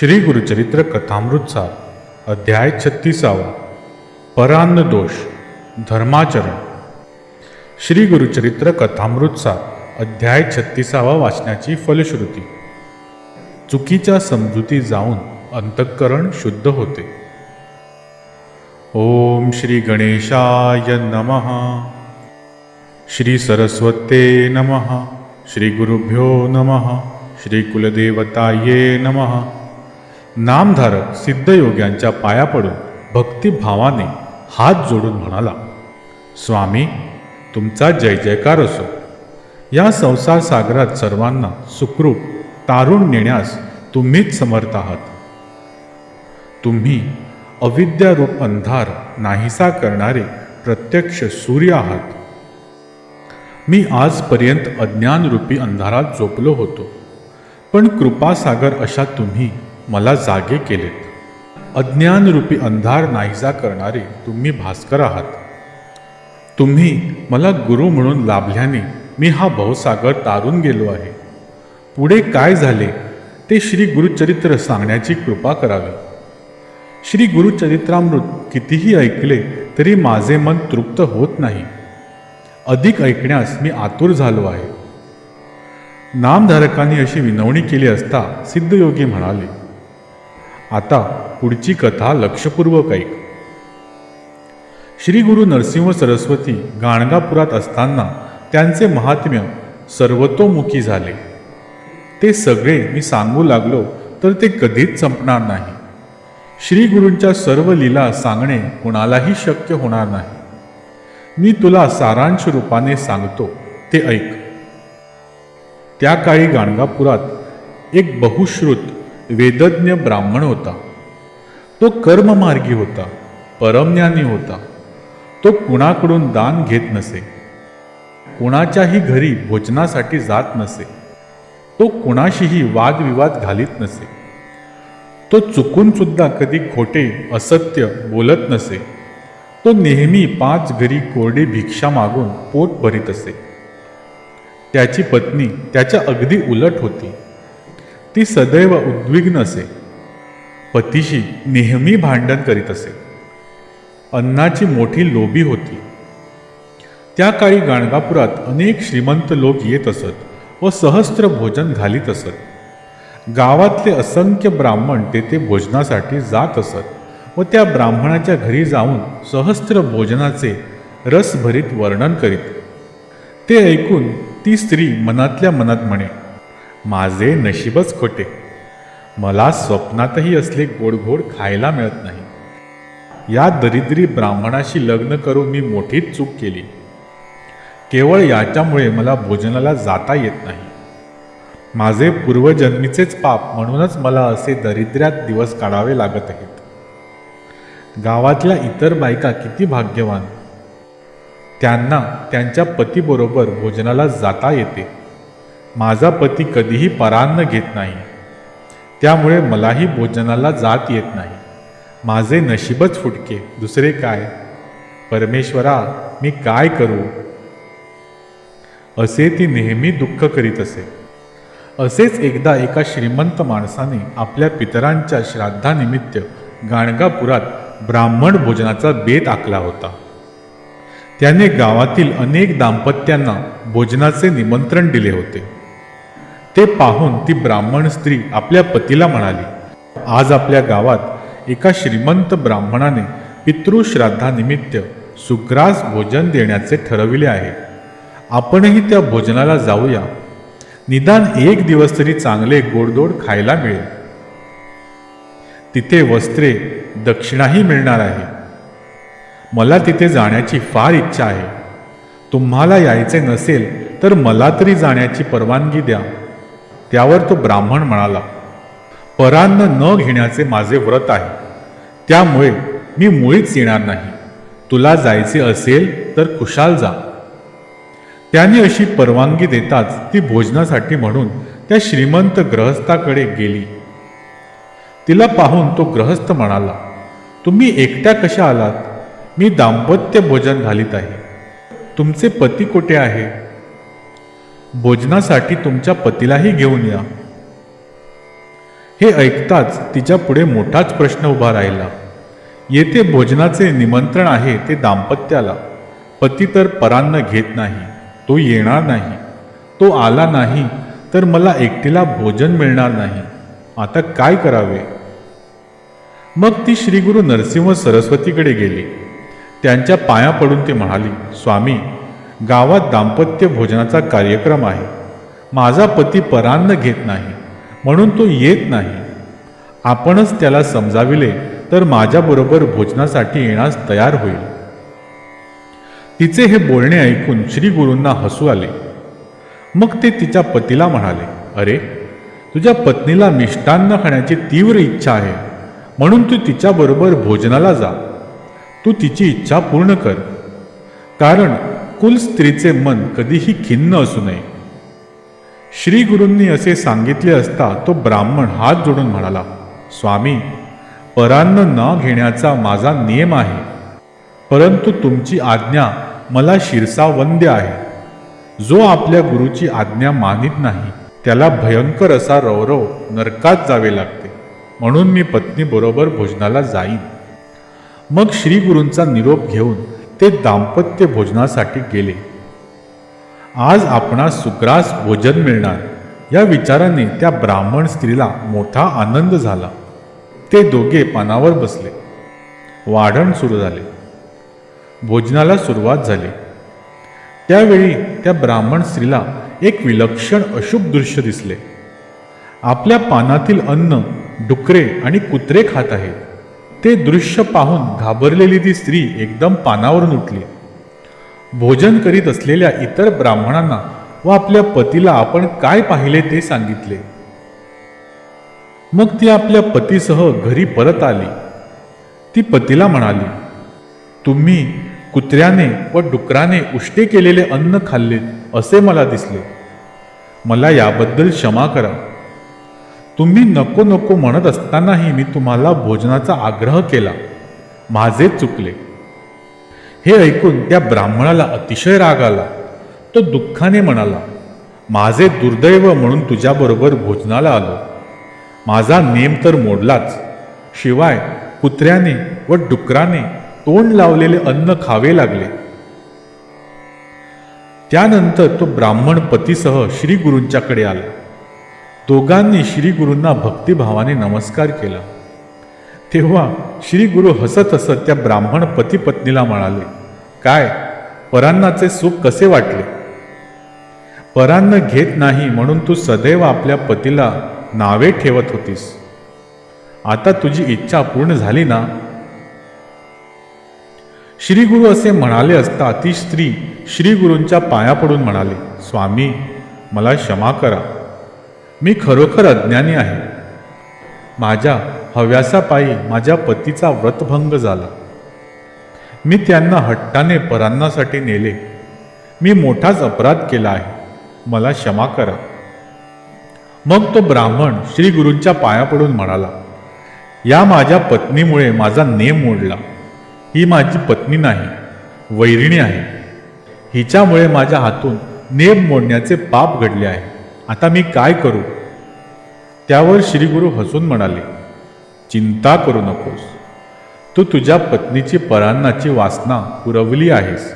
श्री गुरुचरित्र कथामृतसार अध्याय छत्तीसावा परान्न दोष धर्माचरण. श्री गुरुचरित्र कथामृतसार अध्याय छत्तीसावा वाचण्याची फलश्रुती. चुकीच्या समजुती जाऊन अंतःकरण शुद्ध होते. ओम श्री गणेशाय नमः. श्री सरस्वते नमः. श्री गुरुभ्यो नमः. श्री कुलदेवताये नमः. नामधारक सिद्धयोग्यांच्या पाया पडून भक्तिभावाने हात जोडून म्हणाला स्वामी तुमचा जय जयकार असो. या संसार सागरात सर्वांना सुखरूप तारून नेण्यास तुम्हीच समर्थ आहात. तुम्ही अविद्यारूप अंधार नाहीसा करणारे प्रत्यक्ष सूर्य आहात. मी आजपर्यंत अज्ञानरूपी अंधारात झोपलो होतो पण कृपासागर अशा तुम्ही मला जागे केलेत. अज्ञानरूपी अंधार नाहीसा करणारे तुम्ही भास्कर आहात. तुम्ही मला गुरु म्हणून लाभल्याने मी हा भवसागर तारून गेलो आहे. पुढे काय झाले ते श्री गुरुचरित्र सांगण्याची कृपा करावी. श्री गुरुचरित्रामृत कितीही ऐकले तरी माझे मन तृप्त होत नाही. अधिक ऐकण्यास मी आतुर झालो आहे. नामधारकांनी अशी विनवणी केली असता सिद्धयोगी म्हणाले आता पुढची कथा लक्षपूर्वक ऐक. श्री गुरु नरसिंह सरस्वती गाणगापुरात असताना त्यांचे महात्म्य सर्वतोमुखी झाले. ते सगळे मी सांगू लागलो तर ते कधीच संपणार नाही. श्री गुरूंच्या सर्व लीला सांगणे कुणालाही शक्य होणार नाही. मी तुला सारांश रूपाने सांगतो ते ऐक. त्या काळी गाणगापुरात एक बहुश्रुत वेदज्ञ ब्राह्मण होता. तो कर्ममार्गी होता परमज्ञानी होता. तो कुणाकडून दान घेत नसे कुणाच्याही घरी भोजनासाठी जात नसे तो कुणाशीही वादविवाद घालीत नसे तो चुकून सुद्धा कधी खोटे असत्य बोलत नसे तो नेहमी पाच घरी कोरडी भिक्षा मागून पोट भरीत असे. त्याची पत्नी त्याच्या अगदी उलट होती. ती सदैव उद्विग्न असे. पतीशी नेहमी भांडण करीत असे. अन्नाची मोठी लोभी होती. त्या काळी गाणगापुरात अनेक श्रीमंत लोक येत असत व सहस्त्र भोजन घालीत असत. गावातले असंख्य ब्राह्मण तेथे भोजनासाठी जात असत व त्या ब्राह्मणाच्या घरी जाऊन सहस्त्र भोजनाचे रसभरीत वर्णन करीत. ते ऐकून ती स्त्री मनातल्या मनात म्हणे माझे नशीबच खोटे. मला स्वप्नातही असले गोड गोड खायला मिळत नाही. या दरिद्री ब्राह्मणाशी लग्न करून मी मोठीच चूक केली. केवळ याच्यामुळे मला भोजनाला जाता येत नाही. माझे पूर्वजन्मीचेच पाप म्हणूनच मला असे दरिद्र्यात दिवस काढावे लागत आहेत. गावातल्या इतर बायका किती भाग्यवान. त्यांना त्यांच्या पतीबरोबर भोजनाला जाता येते. माझा पती कधीही परान्न घेत नाही. त्यामुळे मलाही भोजनाला जात येत नाही. माझे नशीबच फुटके. दुसरे काय? परमेश्वरा मी काय करू? असे ती नेहमी दुःख करीत असे. असेच एकदा एका श्रीमंत माणसाने आपल्या पितरांच्या श्राद्धानिमित्त गाणगापुरात ब्राह्मण भोजनाचा बेत आखला होता. त्याने गावातील अनेक दाम्पत्यांना भोजनाचे निमंत्रण दिले होते. ते पाहून ती ब्राह्मण स्त्री आपल्या पतीला म्हणाली आज आपल्या गावात एका श्रीमंत ब्राह्मणाने पितृश्राद्धानिमित्त सुग्रास भोजन देण्याचे ठरविले आहे. आपणही त्या भोजनाला जाऊया. निदान एक दिवस तरी चांगले गोडदोड खायला मिळेल. तिथे वस्त्रे दक्षिणाही मिळणार आहे. मला तिथे जाण्याची फार इच्छा आहे. तुम्हाला यायचे नसेल तर मला तरी जाण्याची परवानगी द्या. त्यावर तो ब्राह्मण म्हणाला परान्न न घेण्याचे माझे व्रत आहे. त्यामुळे मी मुळीच येणार नाही. तुला जायचे असेल तर खुशाल जा. त्याने अशी परवानगी देताच ती भोजनासाठी म्हणून त्या श्रीमंत ग्रहस्थाकडे गेली. तिला पाहून तो ग्रहस्थ म्हणाला तुम्ही एकट्या कशा आलात? मी दाम्पत्य भोजन घालीत आहे. तुमचे पती कुठे आहे? भोजनासाठी तुमच्या पतीलाही घेऊन या. हे ऐकताच तिच्या पुढे मोठाच प्रश्न उभा राहिला. येथे भोजनाचे निमंत्रण आहे ते दाम्पत्याला. पती तर परान्न घेत नाही तो येणार नाही. तो आला नाही तर मला एकटीला भोजन मिळणार नाही. आता काय करावे? मग ती श्री गुरु नरसिंह सरस्वतीकडे गेली. त्यांच्या पाया पडून ती म्हणाली स्वामी गावात दाम्पत्य भोजनाचा कार्यक्रम आहे. माझा पती परान्न घेत नाही म्हणून तो येत नाही. आपणच त्याला समजाविले तर माझ्याबरोबर भोजनासाठी येण्यास तयार होईल. तिचे हे बोलणे ऐकून श्री गुरूंना हसू आले. मग ते तिच्या पतीला म्हणाले अरे तुझ्या पत्नीला मिष्टान्न खाण्याची तीव्र इच्छा आहे म्हणून तू तिच्याबरोबर भोजनाला जा. तू तिची इच्छा पूर्ण कर. कारण कुल स्त्रीचे मन कधीही खिन्न असू नये. श्री गुरूंनी असे सांगितले असता तो ब्राह्मण हात जोडून म्हणाला स्वामी परान्न न घेण्याचा माझा नियम आहे. परंतु तुमची आज्ञा मला शिरसावंद्य आहे. जो आपल्या गुरुची आज्ञा मानित नाही त्याला भयंकर असा रौरव नरकात जावे लागते. म्हणून मी पत्नीबरोबर भोजनाला जाईन. मग श्री गुरूंचा निरोप घेऊन ते दाम्पत्य भोजनासाठी गेले. आज आपणास सुग्रास भोजन मिळणार. या विचाराने त्या ब्राह्मण स्त्रीला मोठा आनंद झाला. ते दोघे पानावर बसले. वाढण सुरू झाले. भोजनाला सुरुवात झाली. त्यावेळी त्या ब्राह्मण स्त्रीला एक विलक्षण अशुभ दृश्य दिसले. आपल्या पानातील अन्न डुकरे आणि कुत्रे खात आहेत. ते दृश्य पाहून घाबरलेली ती स्त्री एकदम पानावरून उठली. भोजन करीत असलेल्या इतर ब्राह्मणांना व आपल्या पतीला आपण काय पाहिले ते सांगितले. मग ती आपल्या पतीसह घरी परत आली. ती पतीला म्हणाली तुम्ही कुत्र्याने व डुकराने उष्टे केलेले अन्न खाल्लेत असे मला दिसले. मला याबद्दल क्षमा करा. तुम्ही नको नको म्हणत असतानाही मी तुम्हाला भोजनाचा आग्रह केला. माझे चुकले. हे ऐकून त्या ब्राह्मणाला अतिशय राग आला. तो दुःखाने म्हणाला माझे दुर्दैव म्हणून तुझ्याबरोबर भोजनाला आलो. माझा नेम तर मोडलाच. शिवाय कुत्र्याने व डुकराने तोंड लावलेले अन्न खावे लागले. त्यानंतर तो ब्राह्मण पतीसह श्री गुरूंच्याकडे आला. दोघांनी श्री गुरूंना भक्तिभावाने नमस्कार केला. तेव्हा श्री गुरु हसत हसत त्या ब्राह्मण पती पत्नीला म्हणाले काय परांनाचे सुख कसे वाटले? परान्न घेत नाही म्हणून तू सदैव आपल्या पतीला नावे ठेवत होतीस. आता तुझी इच्छा पूर्ण झाली ना? श्री गुरु असे म्हणाले असता ती स्त्री श्री गुरूंच्या पाया पडून म्हणाले स्वामी मला क्षमा करा. मी खरोखर अज्ञानी आहे. माझ्या हव्यासापायी माझ्या पतीचा व्रतभंग झाला. मी त्यांना हट्टाने परान्नासाठी नेले. मी मोठाच अपराध केला आहे. मला क्षमा करा. मग तो ब्राह्मण श्री गुरूंच्या पाया पडून म्हणाला या माझ्या पत्नीमुळे माझा नेम मोडला. ही माझी पत्नी नाही वैरिणी आहे. हिच्यामुळे माझ्या हातून नेम मोडण्याचे पाप घडले आहे. आता मी काय करू? त्यावर श्रीगुरु हसून म्हणाले चिंता करू नकोस. तू तुझ्या पत्नीची परान्नाची वासना पुरवली आहेस.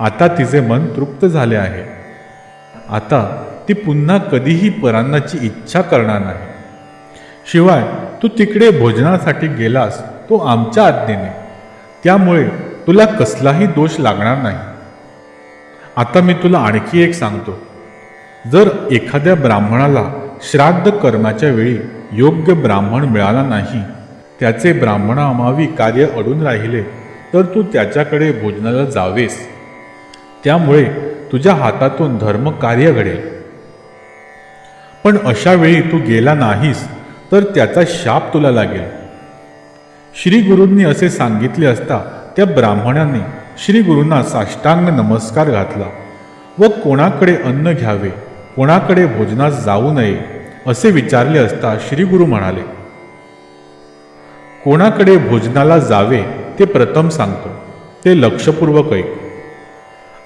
आता तिचे मन तृप्त झाले आहे. आता ती पुन्हा कधीही परान्नाची इच्छा करणार नाही. शिवाय तू तिकडे भोजनासाठी गेलास तो आमच्या आज्ञेने. त्यामुळे तुला कसलाही दोष लागणार नाही. आता मी तुला आणखी एक सांगतो. जर एखाद्या ब्राह्मणाला श्राद्ध कर्माच्या वेळी योग्य ब्राह्मण मिळाला नाही. त्याचे ब्राह्मणामावी कार्य अडून राहिले तर तू त्याच्याकडे भोजनाला जावेस. त्यामुळे तुझ्या हातातून धर्म कार्य घडेल. पण अशा वेळी तू गेला नाहीस तर त्याचा शाप तुला लागेल. श्री गुरूंनी असे सांगितले असता त्या ब्राह्मणाने श्री गुरूंना साष्टांग नमस्कार घातला व कोणाकडे अन्न घ्यावे? कोणाकडे भोजनास जाऊ नये असे विचारले असता श्री गुरु म्हणाले कोणाकडे भोजनाला जावे ते प्रथम सांगतो ते लक्षपूर्वक ऐक.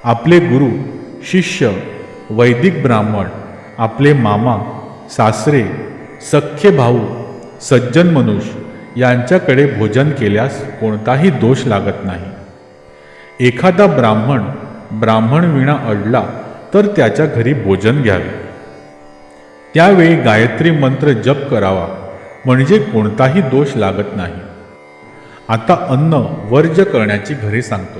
आपले गुरु शिष्य वैदिक ब्राह्मण आपले मामा सासरे सख्खे भाऊ सज्जन मनुष्य यांच्याकडे भोजन केल्यास कोणताही दोष लागत नाही. एखादा ब्राह्मण ब्राह्मण विणा अडला तर त्याच्या घरी भोजन घ्यावे. त्यावेळी गायत्री मंत्र जप करावा म्हणजे कोणताही दोष लागत नाही. आता अन्न वर्ज करण्याची घरी सांगतो.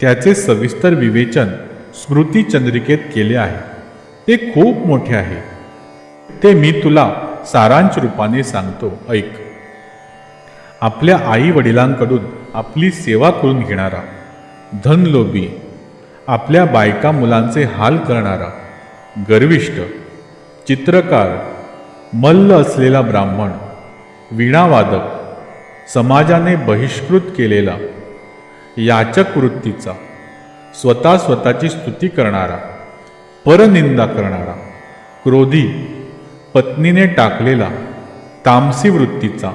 त्याचे सविस्तर विवेचन स्मृती चंद्रिकेत केले आहे. ते खूप मोठे आहे. ते मी तुला सारांश रूपाने सांगतो ऐक. आपल्या आई वडिलांकडून आपली सेवा करून घेणारा धनलोभी आपल्या बायका मुलांचे हाल करणारा गर्विष्ट चित्रकार मल्ल असलेला ब्राह्मण वीणावादक समाजाने बहिष्कृत केलेला याचक वृत्तीचा स्वतः स्वतःची स्तुती करणारा परनिंदा करणारा क्रोधी पत्नीने टाकलेला तामसी वृत्तीचा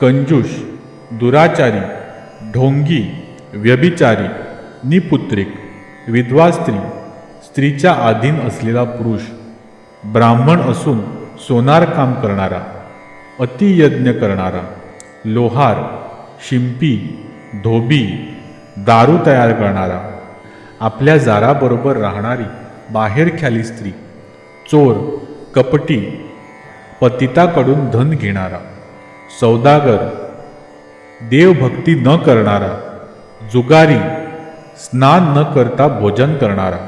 कंजूष दुराचारी ढोंगी व्यभिचारी निपुत्रिक विधवा स्त्री स्त्रीच्या अधीन असलेला पुरुष ब्राह्मण असून सोनार काम करणारा अतियज्ञ करणारा लोहार शिंपी धोबी दारू तयार करणारा आपल्या जाराबरोबर राहणारी बाहेर ख्याली स्त्री चोर कपटी पतिताकडून धन घेणारा सौदागर देवभक्ती न करणारा जुगारी स्नान न करता भोजन करणारा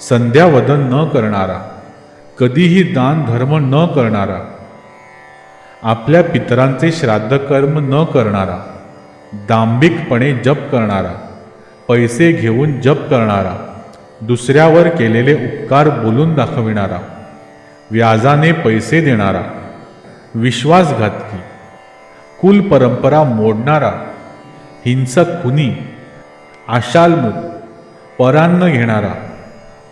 संध्यावदन न करणारा कधीही दान धर्म न करणारा आपल्या पितरांचे श्राद्ध कर्म न करणारा दांभिकपणे जप करणारा पैसे घेऊन जप करणारा दुसऱ्यावर केलेले उपकार बोलून दाखविणारा व्याजाने पैसे देणारा विश्वासघातकी कुल परंपरा मोडणारा हिंसक खुनी आशालमुख परान्न घेणारा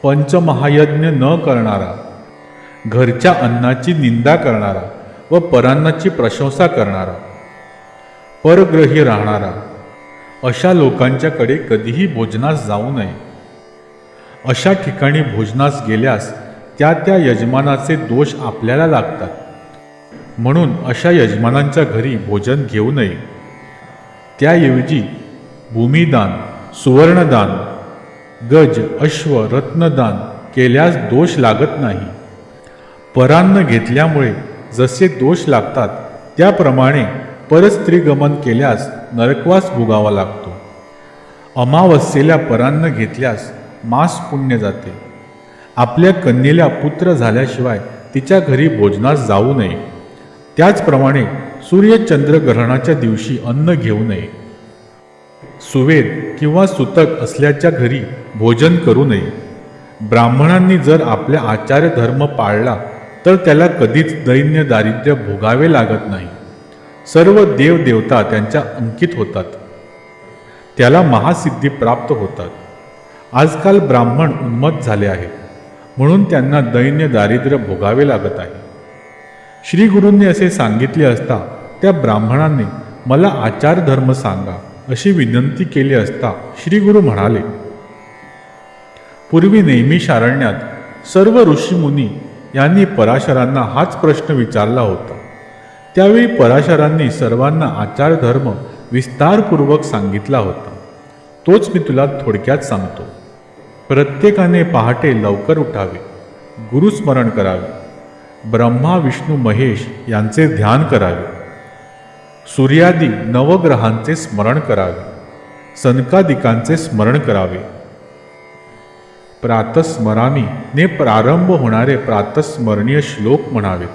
पंचमहायज्ञ न करणारा घरच्या अन्नाची निंदा करणारा व परान्नाची प्रशंसा करणारा परग्रही राहणारा अशा लोकांच्याकडे कधीही भोजनास जाऊ नये. अशा ठिकाणी भोजनास गेल्यास त्या त्या यजमानाचे दोष आपल्याला लागतात. म्हणून अशा यजमानांच्या घरी भोजन घेऊ नये. त्याऐवजी भूमिदान सुवर्णदान गज अश्व रत्नदान केल्यास दोष लागत नाही. परान्न घेतल्यामुळे जसे दोष लागतात त्याप्रमाणे परस्त्रीगमन केल्यास नरकवास भोगावा लागतो. अमावस्येला परान्न घेतल्यास मास पुण्य जाते. आपल्या कन्येला पुत्र झाल्याशिवाय तिच्या घरी भोजनास जाऊ नये. त्याचप्रमाणे सूर्यचंद्र ग्रहणाच्या दिवशी अन्न घेऊ नये. सुवेद किंवा सुतक असल्याच्या घरी भोजन करू नये. ब्राह्मणांनी जर आपल्या आचार्य धर्म पाळला तर त्याला कधीच दैन्य दारिद्र्य भोगावे लागत नाही. सर्व देवदेवता त्यांच्या अंकित होतात. त्याला महासिद्धी प्राप्त होतात. आजकाल ब्राह्मण उन्मत झाले आहेत म्हणून त्यांना दैन्य दारिद्र्य भोगावे लागत आहे. श्री गुरूंनी असे सांगितले असता त्या ब्राह्मणांनी मला आचार धर्म सांगा. अशी विनंती केली असता श्री गुरु म्हणाले पूर्वी नेहमी शारण्यात सर्व ऋषीमुनी यांनी पराशरांना हाच प्रश्न विचारला होता. त्यावेळी पराशरांनी सर्वांना आचार धर्म विस्तारपूर्वक सांगितला होता. तोच मी तुला थोडक्यात सांगतो. प्रत्येकाने पहाटे लवकर उठावे गुरुस्मरण करावे ब्रह्मा विष्णू महेश यांचे ध्यान करावे. सूर्यादी नवग्रहांचे स्मरण करावे सनकादिकांचे स्मरण करावे. प्रातस्मरामी ने प्रारंभ होणारे प्रातस्मरणीय श्लोक म्हणावेत.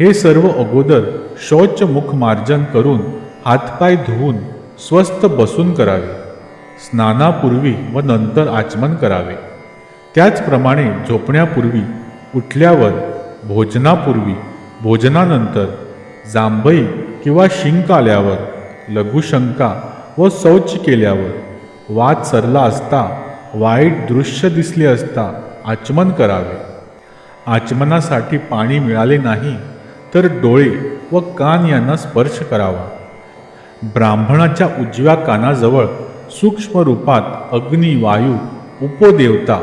हे सर्व अगोदर शौच मुख मार्जन करून हातपाय धुवून स्वस्थ बसून करावे. स्नानापूर्वी व नंतर आचमन करावे. त्याचप्रमाणे झोपण्यापूर्वी उठल्यावर भोजनापूर्वी भोजनानंतर जांभई किंवा शिंक आल्यावर लघुशंका व शौच केल्यावर वाद सरला असता वाईट दृश्य दिसले असता आचमन करावे. आचमनासाठी पाणी मिळाले नाही तर डोळे व कान यांना स्पर्श करावा. ब्राह्मणाच्या उजव्या कानाजवळ सूक्ष्म रूपात अग्नी वायू उपदेवता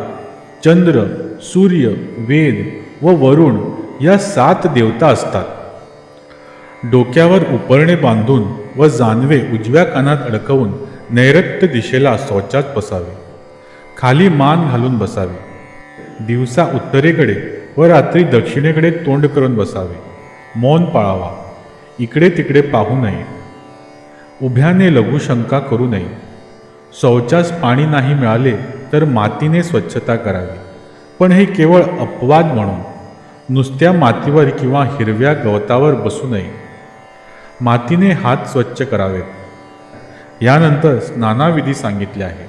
चंद्र सूर्य वेद व वरुण या सात देवता असतात. डोक्यावर उपरणे बांधून व जानवे उजव्या कानात अडकवून नैऋत्य दिशेला शौचात बसावे. खाली मान घालून बसावे. दिवसा उत्तरेकडे व रात्री दक्षिणेकडे तोंड करून बसावे. मौन पाळावा. इकडे तिकडे पाहू नये. उभ्याने लघुशंका करू नये. शौचास पाणी नाही मिळाले तर मातीने स्वच्छता करावी. पण हे केवळ अपवाद म्हणून. नुसत्या मातीवर किंवा हिरव्या गवतावर बसू नये. मातीने हात स्वच्छ करावेत. यानंतर स्नानाविधी सांगितले आहे.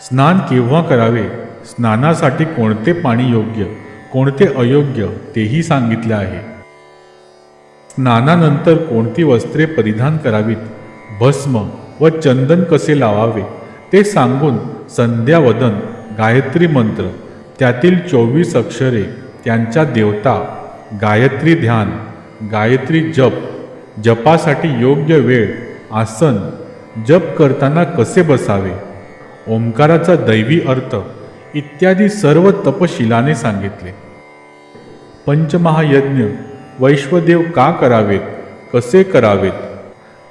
स्नान केव्हा करावे? स्नानासाठी कोणते पाणी योग्य कोणते अयोग्य तेही सांगितले आहे. स्नानानंतर कोणती वस्त्रे परिधान करावीत? भस्म व चंदन कसे लावावे? ते सांगून संध्यावदन गायत्री मंत्र त्यातील चोवीस अक्षरे त्यांच्या देवता गायत्री ध्यान गायत्री जप जपासाठी योग्य वेळ आसन जप करताना कसे बसावे? ओंकाराचा दैवी अर्थ इत्यादी सर्व तपशिलाने सांगितले. पंचमहायज्ञ वैश्वदेव का करावेत कसे करावेत?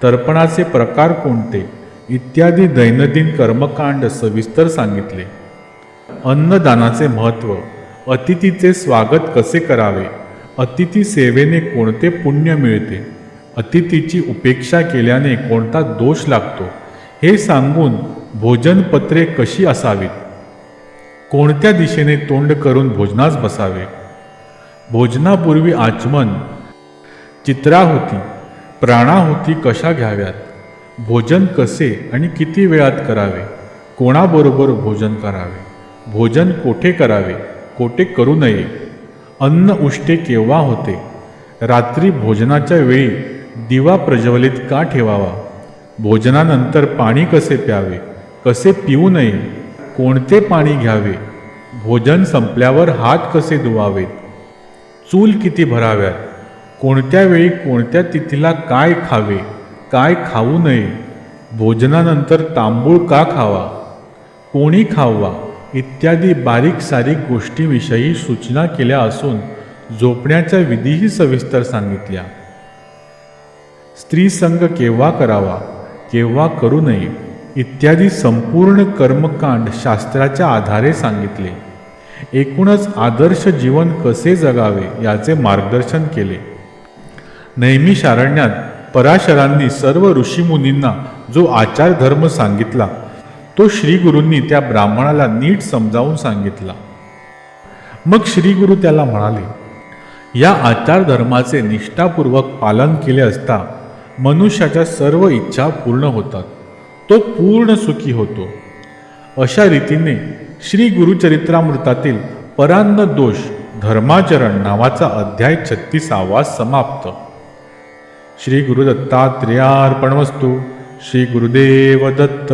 तर्पणाचे प्रकार कोणते? इत्यादी दैनंदिन कर्मकांड सविस्तर सांगितले. अन्नदानाचे महत्त्व अतिथीचे स्वागत कसे करावे? अतिथी सेवेने कोणते पुण्य मिळते? अतिथीची उपेक्षा केल्याने कोणता दोष लागतो? हे सांगून भोजनपत्रे कशी असावीत? कोणत्या दिशेने तोंड करून भोजनास बसावे? भोजनापूर्वी आचमन चित्राहुती प्राणाहुती कशा घ्याव्यात? भोजन कसे आणि किती वेळात करावे? कोणाबरोबर भोजन करावे? भोजन कोठे करावे? कोठे करू नये? अन्न उष्टे केव्हा होते? रात्री भोजनाच्या वेळी दिवा प्रज्वलित का ठेवावा? भोजनानंतर पाणी कसे प्यावे? कसे पिऊ नये? कोणते पाणी घ्यावे? भोजन संपल्यावर हात कसे धुवावेत? चूल किती भराव्यात? कोणत्या वेळी कोणत्या तिथीला काय खावे? काय खाऊ नये? भोजनानंतर तांबूळ का खावा? कोणी खावा? इत्यादी बारीक सारीक गोष्टीविषयी सूचना केल्या असून झोपण्याच्या विधीही सविस्तर सांगितल्या. स्त्री संघ केव्हा करावा केव्हा करू नये इत्यादी संपूर्ण कर्मकांड शास्त्राच्या आधारे सांगितले. एकूणच आदर्श जीवन कसे जगावे याचे मार्गदर्शन केले. नैमिषारण्यात पराशरांनी सर्व ऋषीमुनींना जो आचारधर्म सांगितला तो श्रीगुरूंनी त्या ब्राह्मणाला नीट समजावून सांगितला. मग श्रीगुरू त्याला म्हणाले या आचार धर्माचे निष्ठापूर्वक पालन केले असता मनुष्याच्या सर्व इच्छा पूर्ण होतात. तो पूर्ण सुखी होतो. अशा रीतीने श्री गुरुचरित्रामृतातील परान्न दोष धर्माचरण नावाचा अध्याय छत्तीसावा समाप्त. श्री गुरुदत्तात्रेयार्पणमस्तु श्री गुरुदेव दत्त